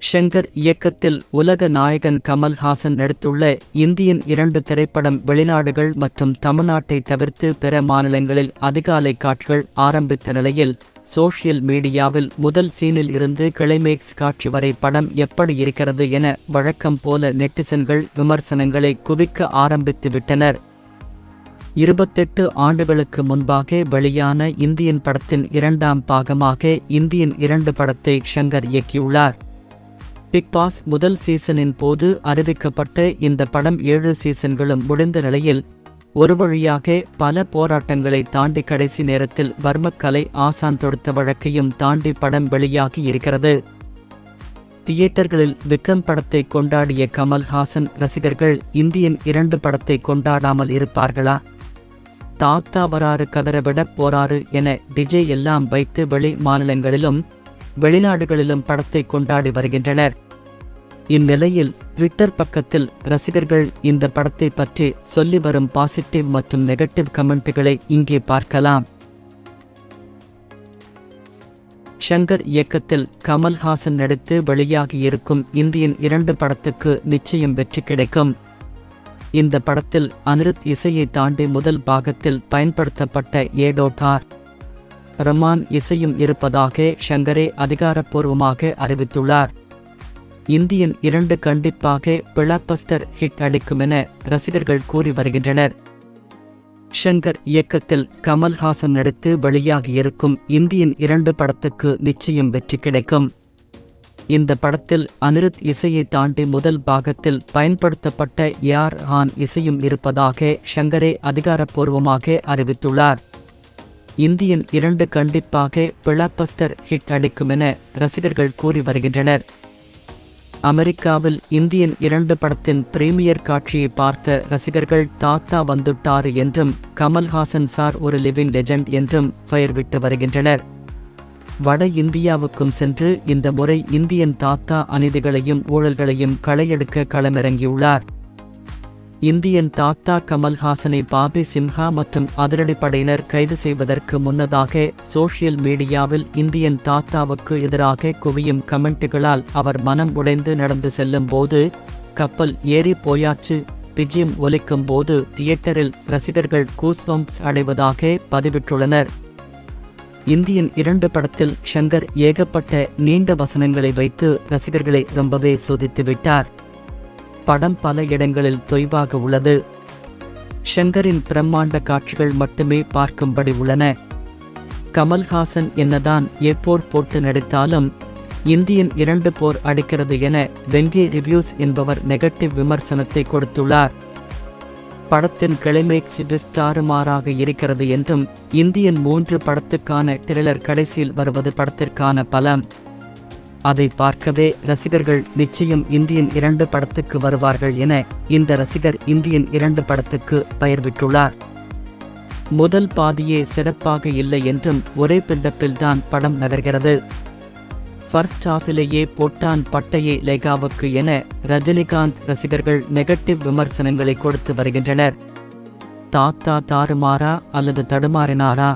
ஷங்கர் இயக்கத்தில் உலக நாயகன் கமல்ஹாசன் நடித்துள்ள இந்தியன் இரண்டு திரைப்படம் வெளிநாடுகள் மற்றும் தமிழ்நாட்டை தவிர்த்து பிற மாநிலங்களில் அதிகாலை காட்சிகள் ஆரம்பித்த நிலையில் சோஷியல் மீடியாவில் முதல் சீனில் இருந்து கிளைமேக்ஸ் காட்சி வரை படம் எப்படி இருக்கிறது என வழக்கம் போல நெட்டிசன்கள் விமர்சனங்களை குவிக்க ஆரம்பித்து விட்டனர். இருபத்தெட்டு ஆண்டுகளுக்கு முன்பாக வெளியான இந்தியன் படத்தின் இரண்டாம் பாகமாக இந்தியன் இரண்டு படத்தை ஷங்கர் இயக்கியுள்ளார். பிக் பாஸ் முதல் சீசனின் போது அறிவிக்கப்பட்ட இந்த படம் ஏழு சீசன்களும் முடிந்த நிலையில் ஒரு வழியாக பல போராட்டங்களை தாண்டி கடைசி நேரத்தில் வர்மக்கலை ஆசான் தொடுத்த வழக்கையும் தாண்டி படம் வெளியாகி இருக்கிறது. தியேட்டர்களில் விக்ரம் படத்தை கொண்டாடிய கமல்ஹாசன் ரசிகர்கள் இந்தியன் இரண்டு படத்தை கொண்டாடாமல் இருப்பார்களா? தாத்தா வராறு கதறவிட போறாரு என டிஜே எல்லாம் வைத்து வெளி மாநிலங்களிலும் வெளிநாடுகளிலும் படத்தை கொண்டாடி வருகின்றனர். இந்நிலையில் ட்விட்டர் பக்கத்தில் ரசிகர்கள் இந்த படத்தை பற்றி சொல்லி வரும் பாசிட்டிவ் மற்றும் நெகட்டிவ் கமெண்ட்டுகளை இங்கே பார்க்கலாம். ஷங்கர் இயக்கத்தில் கமல்ஹாசன் நடித்து வெளியாகியிருக்கும் இந்தியன் இரண்டு படத்துக்கு நிச்சயம் வெற்றி கிடைக்கும். இந்த படத்தில் அனிருத் இசையை தாண்டி முதல் பாகத்தில் பயன்படுத்தப்பட்ட ஏடோட்டார். ரமான் இசையும் இருப்பதாக ஷங்கரே அதிகாரப்பூர்வமாக அறிவித்துள்ளார். இந்தியன் இரண்டு கண்டிப்பாக பிளாக்பஸ்டர் ஹிட் அடிக்கும் என ரசிகர்கள் கூறி வருகின்றனர். ஷங்கர் இயக்கத்தில் கமல்ஹாசன் நடித்து வெளியாகியிருக்கும் இந்தியன் இரண்டு படத்துக்கு நிச்சயம் வெற்றி கிடைக்கும். இந்த படத்தில் அனிருத் இசையை தாண்டி முதல் பாகத்தில் பயன்படுத்தப்பட்ட யார் ஹான் இசையும் இருப்பதாக ஷங்கரே அதிகாரப்பூர்வமாக அறிவித்துள்ளார். இந்தியன் இரண்டு கண்டிப்பாக பிளாக்பஸ்டர் ஹிட் அடிக்கும் என ரசிகர்கள் கூறி வருகின்றனர். அமெரிக்காவில் இந்தியன் இரண்டு படத்தின் பிரீமியர் காட்சியை பார்த்த ரசிகர்கள் தாத்தா வந்துட்டார் என்றும் கமல்ஹாசன் சார் ஒரு லிவிங் லெஜண்ட் என்றும் பெயர் விட்டு வருகின்றனர். வட இந்தியாவுக்கும் சென்று இந்த முறை இந்தியன் தாத்தா அநீதிகளையும் ஊழல்களையும் களையெடுக்க களமிறங்கியுள்ளார். இந்தியன் தாத்தா கமல்ஹாசனை பாபி சிம்ஹா மற்றும் அதிரடிப்படையினர் கைது செய்வதற்கு முன்னதாக சோஷியல் மீடியாவில் இந்தியன் தாத்தாவுக்கு எதிராக குவியும் கமெண்ட்டுகளால் அவர் மனம் உடைந்து நடந்து செல்லும் போது கப்பல் ஏறி போயாச்சு. பிஜியம் ஒலிக்கும் போது தியேட்டரில் ரசிகர்கள் கூஸ்வம்ஸ் அடைவதாக பதிவிட்டுள்ளனர். இந்தியன் இரண்டு படத்தில் ஷங்கர் ஏகப்பட்ட நீண்ட வசனங்களை வைத்து ரசிகர்களை ரொம்பவே சோதித்து விட்டார் படம் பல இடங்களில் தொய்வாக உள்ளது. ஷங்கரின் பிரம்மாண்ட காட்சிகள் மட்டுமே பார்க்கும்படி உள்ளன. கமல்ஹாசன் என்னதான் எப்போர் போட்டு நடித்தாலும் இந்தியன் இரண்டு போர் அடிக்கிறது என வெங்கி ரிவ்யூஸ் என்பவர் நெகட்டிவ் விமர்சனத்தை கொடுத்துள்ளார். படத்தின் கிளைமேக்ஸ் தாறுமாறாக இருக்கிறது என்றும் இந்தியன் மூன்று படத்துக்கான ட்ரெய்லர் கடைசியில் வருவது படத்திற்கான பலம். அதை பார்க்கவே ரசிகர்கள் நிச்சயம் இந்தியன் இரண்டு படத்துக்கு வருவார்கள் என இந்த ரசிகர் இந்தியன் இரண்டு படத்துக்கு பெயர் விட்டுள்ளார் முதல் பாதியே சிறப்பாக இல்லை என்றும் ஒரே பில்டப்பில்தான் படம் நகர்கிறது. ஃபர்ஸ்ட் ஹாஃபிலேயே போட்டான் பட்டையே லேகாவுக்கு என ரஜினிகாந்த் ரசிகர்கள் நெகட்டிவ் விமர்சனங்களை கொடுத்து வருகின்றனர். தாத்தா தாறுமாறா அல்லது தடுமாறினாரா?